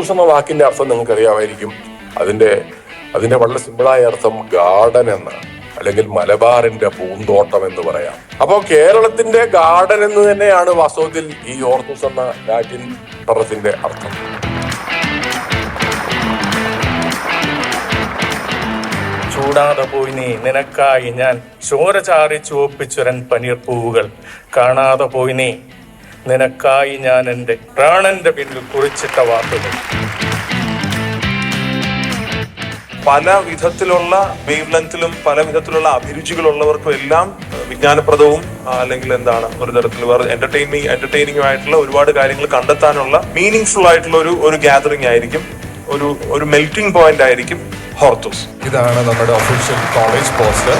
Hortus എന്ന വാക്കിന്റെ അർത്ഥം നിങ്ങൾക്ക് അറിയാമായിരിക്കും. അതിന്റെ അതിന്റെ വളരെ സിമ്പിളായ അർത്ഥം ഗാർഡൻ എന്നാണ് അല്ലെങ്കിൽ മലബാറിന്റെ പൂന്തോട്ടം എന്ന് പറയാം. അപ്പോൾ കേരളത്തിന്റെ ഗാർഡൻ എന്ന് തന്നെയാണ് വാസ്തവത്തിൽ ഈ ഓർത്തൂസ് എന്ന ലാറ്റിൻ പദത്തിന്റെ അർത്ഥം. ചൂടാതെ പോയി നീ നിനക്കായി ഞാൻ ചോര ചാറി ചുവപ്പിച്ചുരൻ പനീർ പൂവുകൾ. കാണാതെ പോയി നീ നിനക്കായി ഞാൻ എന്റെ പ്രാണന്റെ പിന്നിൽ കുറിച്ചിട്ട വാക്കുകൾ. പല വിധത്തിലുള്ള വേവ് ലെങ്ത്തിലും പല വിധത്തിലുള്ള അഭിരുചികളുള്ളവർക്കും എല്ലാം വിജ്ഞാനപ്രദവും അല്ലെങ്കിൽ എന്താണ് ഒരു തരത്തിൽ വേറെ എന്റർടൈനിങ് എന്റർടൈനിങ് ആയിട്ടുള്ള ഒരുപാട് കാര്യങ്ങൾ കണ്ടെത്താനുള്ള മീനിങ് ഫുൾ ആയിട്ടുള്ള ഒരു ഒരു ഗ്യാതറിംഗ് ആയിരിക്കും. ഒരു ഒരു മെൽറ്റിംഗ് പോയിന്റ് ആയിരിക്കും ഹോർത്തൂസ്. ഇതാണ് നമ്മുടെ ഒഫീഷ്യൽ കോളേജ് പോസ്റ്റർ